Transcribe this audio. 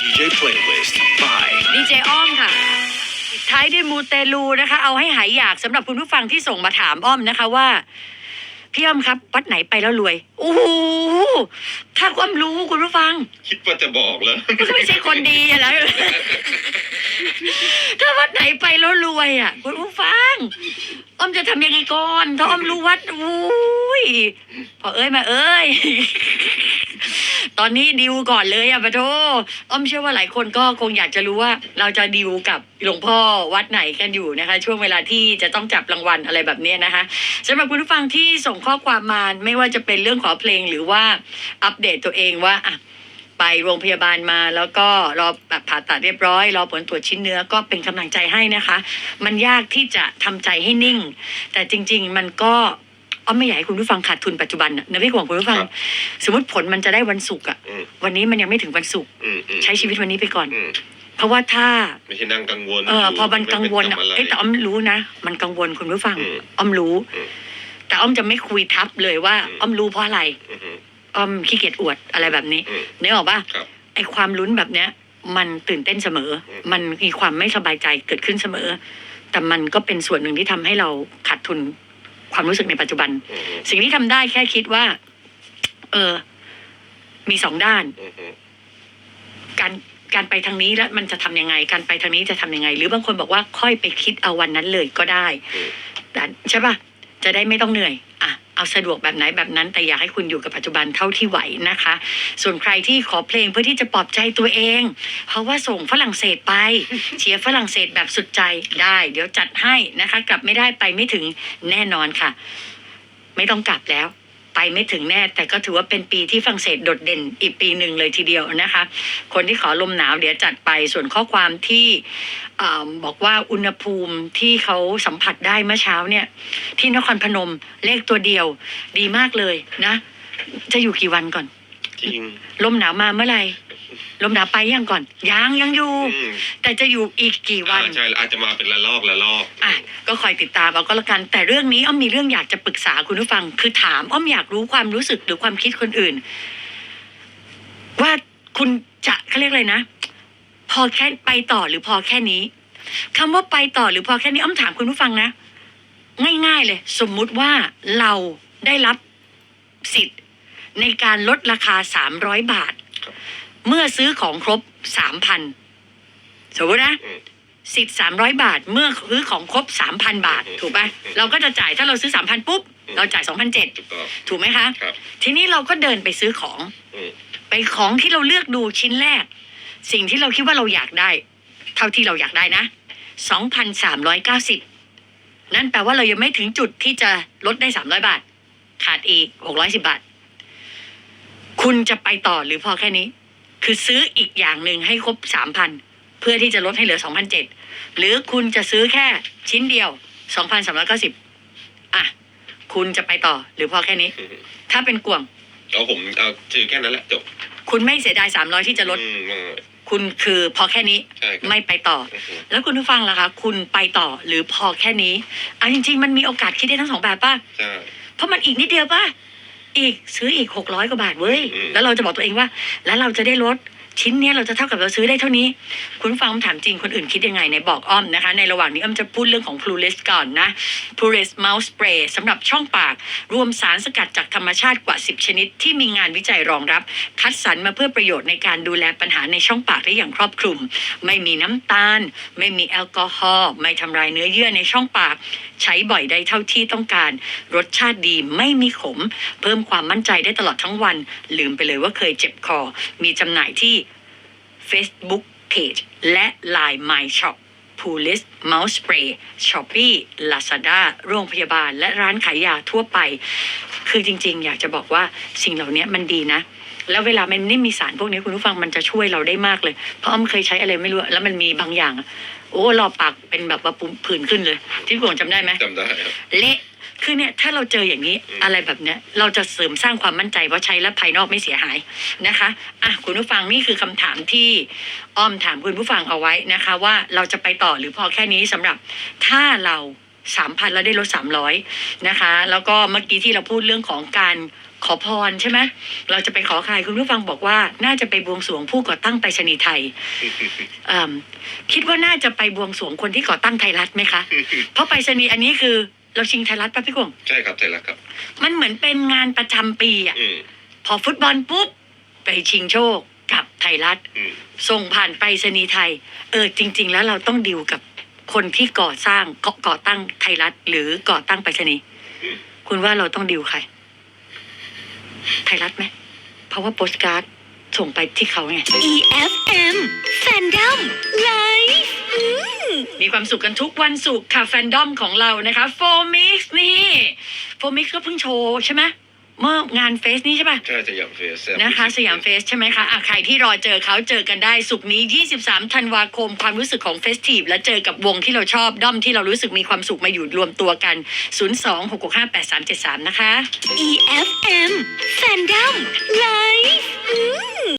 DJ playlist by ดีเจอ้อมค่ะปิดท้ายด้วยมูเตลูนะคะ เอาให้หายอยากสำหรับคุณผู้ฟังที่ส่งมาถามอ้อมนะคะว่า พี่อ้อมครับ วัดไหนไปแล้วรวยโอ้โหถ้าอ้อมรู้คุณผู้ฟัง คิดว่าจะบอกแล้ว มันก็ไม่ใช่คนดีอะนะถ้าวัดไหนไปแล้วรวยอะคุณผู้ฟัง อ้อมจะทำยังไงก่อน ถ้าอ้อมรู้วัดอุ้ยพอเอ้ยมาเอ้ย ตอนนี้ดิวก่อนเลยอะปะโทอ้อมเชื่อว่าหลายคนก็คงอยากจะรู้ว่า เราจะดิวกับหลวงพ่อวัดไหนกันอยู่นะคะ ช่วงเวลาที่จะต้องจับรางวัลอะไรแบบนี้นะคะสำหรับคุณผู้ฟังที่ส่งข้อความมาไม่ว่าจะเป็นเรื่องขอเพลงหรือว่าอัปเดตตัวเองว่าอะไปโรงพยาบาลมาแล้วก็รอแบบผ่าตัดเรียบร้อย รอผลตรวจชิ้นเนื้อก็เป็นกำลังใจให้นะคะ มันยากที่จะทำใจให้นิ่ง แต่จริง ๆ มันก็ อ้อมไม่อยากให้คุณผู้ฟังขาดทุนปัจจุบันนะนะพี่ของคุณผู้ฟัง ครับสมมติผลมันจะได้วันศุกร์อะอืม วันนี้มันยังไม่ถึงวันศุกร์อืมอืมใช้ชีวิตวันนี้ไปก่อน อืมเพราะว่าถ้า ไม่ใช่นั่งกังวลเออยู่พอมันกังวลอะไม่เอ้ยไปแต่ทำอ้อมรู้นะ มันกังวลคุณผู้ฟัง อืมอ้อมรู้ อืมแต่อ้อมจะไม่คุยทับเลยว่า อืม อ้อมรู้เพราะอะไร อืมอืมอ้อมขี้เกียจอวดอะไรแบบนี้อืม นึกออกปะครับไอความลุ้นแบบเนี้ย มันตื่นเต้นเสมอ อืม มันมีความไม่สบายใจเกิดขึ้นเสมอ แต่มันก็เป็นส่วนหนึ่งที่ทำให้เราขาดทุน ความรู้สึกในปัจจุบันอืมอืมสิ่งที่ทำได้แค่คิดว่า เออ มีสองด้านอืมอืมการการไปทางนี้แล้วมันจะทำยังไง การไปทางนี้จะทำยังไง หรือบางคนบอกว่าค่อยไปคิดเอาวันนั้นเลยก็ได้อืมแต่ใช่ปะจะได้ไม่ต้องเหนื่อย อะ เอาสะดวกแบบไหนแบบนั้น แต่อยากให้คุณอยู่กับปัจจุบันเท่าที่ไหวนะคะ ส่วนใครที่ขอเพลงเพื่อที่จะปลอบใจตัวเอง เพราะว่าส่งฝรั่งเศสไป เชียร์ฝรั่งเศสแบบสุดใจได้ เดี๋ยวจัดให้นะคะ กลับไม่ได้ไปไม่ถึงแน่นอนค่ะ ไม่ต้องกลับแล้ว ไปไม่ถึงแน่ แต่ก็ถือว่าเป็นปีที่ฝรั่งเศสโดดเด่นอีกปีหนึ่งเลยทีเดียวนะคะ คนที่ขอลมหนาวเดี๋ยวจัดไปส่วนข้อความที่อ่าบอกว่าอุณหภูมิที่เขาสัมผัสได้เมื่อเช้าเนี่ย ที่นครพนมเลขตัวเดียวดีมากเลยนะ จะอยู่กี่วันก่อน จริง ลมหนาวมาเมื่อไหร่ ลมหนาวไปยังก่อน ยังยังอยู่ อืมแต่จะอยู่อีกกี่วัอ่านใช่อาจจะมาเป็นละลอกละลอก อะก็คอยติดตามเอาก็แล้วกัน แต่เรื่องนี้อ้อมมีเรื่องอยากจะปรึกษาคุณผู้ฟัง คือถามอ้อมอยากรู้ความรู้สึกหรือความคิดคนอื่น ว่าคุณจะเขาเรียกอะไรนะ พอแค่ไปต่อหรือพอแค่นี้คำว่าไปต่อหรือพอแค่นี้อ้อมถามคุณผู้ฟังนะ ง่ายๆเลย สมมุติว่าเราได้รับสิทธิ์ในการลดราคาสามร้อยบาท ครับ เมื่อซื้อของครบสามพันสมมตินะอืม สิทธิ์สามร้อยบาท เมื่อซื้อของครบสามพันบาท อืมถูกปะเราก็จะจ่ายถ้าเราซื้อสามพันปุ๊บ อืม เราจ่ายสองพันเจ็ดถูกต้องถูกไหมคะ ครับ ทีนี้เราก็เดินไปซื้อของ อืมไปของที่เราเลือกดูชิ้นแรก สิ่งที่เราคิดว่าเราอยากได้ เท่าที่เราอยากได้นะสองพันสามร้อยเก้าสิบนั่นแปลว่าเรายังไม่ถึงจุดที่จะลดได้สามร้อยบาท ขาดอีกหกร้อยสิบาท คุณจะไปต่อหรือพอแค่นี้ คือซื้ออีกอย่างหนึ่งให้ครบสามพันเพื่อที่จะลดให้เหลือสองพันเจ็ดหรือคุณจะซื้อแค่ชิ้นเดียวสองพันสามร้อยเก้าสิบอะ คุณจะไปต่อหรือพอแค่นี้อืมถ้าเป็นกวงเอาผมเอาชื่อแค่นั้นแหละจบคุณไม่เสียดายสามร้อยที่จะลด อืมอืม คุณคือพอแค่นี้ใช่ครับ ไม่ไปต่ออืมอืม แล้วคุณผู้ฟังล่ะคะ คุณไปต่อหรือพอแค่นี้อะจริง ๆ มันมีโอกาสคิดได้ทั้งสองแบบป่ะ ใช่ เพราะมันอีกนิดเดียวป่ะ อีกซื้ออีกหกร้อยกว่าบาทเว้ยอืมแล้วเราจะบอกตัวเองว่า แล้วเราจะได้ลด ชิ้นเนี้ยเราจะเท่ากับเราซื้อได้เท่านี้ คุณฟังผมถามจริงคนอื่นคิดยังไงในบอกอ้อมนะคะ ในระหว่างนี้อ้อมจะพูดเรื่องของ p l u r i s ก่อนนะ p l u r i s Mouse Spray สำหรับช่องปาก รวมสารสกัดจากธรรมชาติกว่า 10 ชนิด ที่มีงานวิจัยรองรับ คัดสรรมาเพื่อประโยชน์ในการดูแลปัญหาในช่องปากได้อย่างครอบคลุม ไม่มีน้ำตาล ไม่มีแอลกอฮอล์ไม่ทำลายเนื้อเยื่อในช่องปาก ใช้บ่อยได้เท่าที่ต้องการ รสชาติดีไม่มีขม เพิ่มความมั่นใจได้ตลอดทั้งวัน ลืมไปเลยว่าเคยเจ็บคอ มีจำหน่ายที่ Facebook Page และ Line My Shop p o o l i s Mouse Spray Shopee Lazada โรงพยาบาล และร้านขายยาทั่วไป คือจริง ๆ อยากจะบอกว่าสิ่งเหล่านี้มันดีนะ แล้วเวลามันไม่มีสารพวกนี้คุณผู้ฟังมันจะช่วยเราได้มากเลย เพราะอ้อมเคยใช้อะไรไม่รู้ แล้วมันมีบางอย่างอะโอ้รอบปากเป็นแบบว่าปุ่มผื่นขึ้นเลย ที่กวงจำได้ไหมจำได้ครับเละ คือเนี่ยถ้าเราเจออย่างนี้อืมอะไรแบบเนี้ยเราจะเสริมสร้างความมั่นใจว่าใช้แล้วภายนอกไม่เสียหายนะคะอะคุณผู้ฟังนี่คือคำถามที่อ้อมถามคุณผู้ฟังเอาไว้นะคะ ว่าเราจะไปต่อหรือพอแค่นี้สำหรับถ้าเราสามพันแล้วได้ลดสามร้อยนะคะ แล้วก็เมื่อกี้ที่เราพูดเรื่องของการขอพรใช่ไหมเราจะไปขอใครคุณผู้ฟังบอกว่า น่าจะไปบวงสรวงผู้ก่อตั้งไปรษณีย์ไทยเอิ่มคิดว่าน่าจะไปบวงสรวงคนที่ก่อตั้งไทยรัฐไหมคะ เพราะไปรษณีย์อันนี้คือ เราชิงไทยรัฐป่ะพี่กงใช่ครับใช่แล้วครับ มันเหมือนเป็นงานประจำปีอะอืมพอฟุตบอลปุ๊บ ไปชิงโชคกับไทยรัฐ อืมส่งผ่านไปรษณีย์ไทย เออจริง ๆ แล้วเราต้องดิวกับคนที่ก่อสร้างก่อก่อตั้งไทยรัฐ หรือก่อตั้งไปรษณีย์คุณว่าเราต้องดิวใคร ไทยรัฐไหมเพราะว่าโปสการ์ดส่งไปที่เขาไง EFM Fandom Live อืมมีความสุขกันทุกวันศุกร์ค่ะแฟนดอมของเรานะคะโฟมิกซ์นี่โฟมิกซ์ก็เพิ่งโชว์ใช่ไหมเมื่องานเฟสนี้ใช่ปะใช่สยามเฟสนะคะสยามเฟสใช่ไหมคะอะใครที่รอเจอเขาเจอกันได้สุกร์นี้ 23 ธันวาคม ความรู้สึกของเฟสทีฟและเจอกับวงที่เราชอบ ด้อมที่เรารู้สึกมีความสุขมาอยู่รวมตัวกัน 026658373 นะคะ EFM Fandom Live อืม